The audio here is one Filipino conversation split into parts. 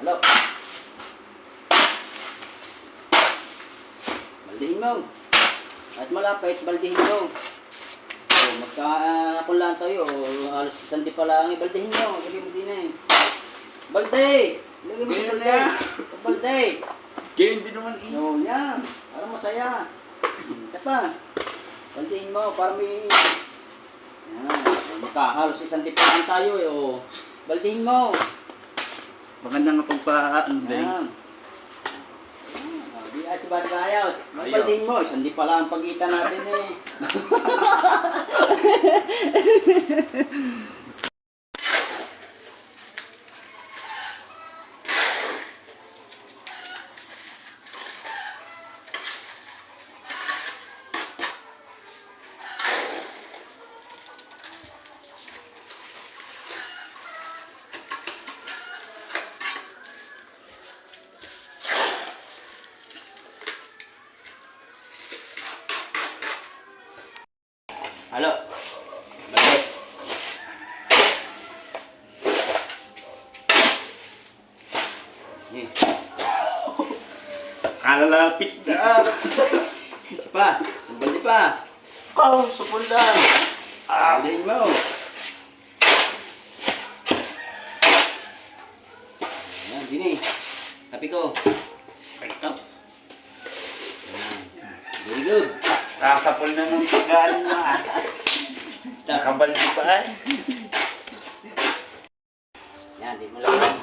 Halo. Baldihin mo. Kahit malapit, baldihin mo. Oh, magkakakulaan tayo. Oh, halos isang di pa lang. eh. Baldihin mo. Lagay mo din eh. Balde! Lagay mo sa. Sa balde. Kaya hindi naman eh. No, yan. Para masaya. Isa pa. Baldihin mo para may... Yan. Magkahalos isang di pa lang tayo eh. Oh. Baldihin mo. Maganda nga pagpaaan din. Yan. Ah, Di ay sa bad ayos. Ayos. Baldihin mo. Isang di pa lang ang pagitan natin eh. Halo. Balik. Ni. Kalalapit na. Isa pa. Sambal di pa. Oh, supul lang. Ah, mo. Yan, sini. Tapi ko. Yan. Very good. Kasapul na ng pagkaan mo ah. Nakabaldi pa eh. Yan, di mo lang.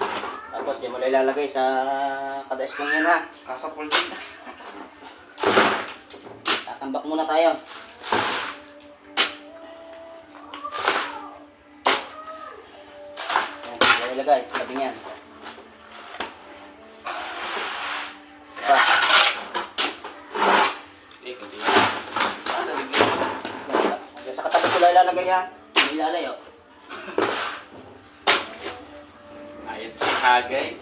Tapos di mo lang ilalagay sa kadaes lang yan ha. Kasapul din na. Tatambak muna tayo. Yan, yan ilagay. Sabi niyan. Sa lang ilalagay ha. Ilalay oh. Ayun si ha guys.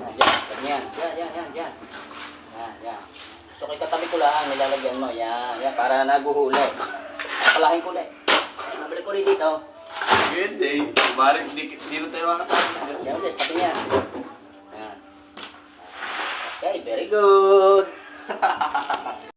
Yan, yan. Sabi niyan. Yan, yan, yan, yan. Yan, yan. Gusto ko katabi ko lang. Nilalagyan mo. Yan, yan. Para naguhuli. Palahin ko ulit. Mabalik ko ulit dito. Good day. Bari, hindi, hindi na tayo makatawa. Yan ulit. Sabi niya.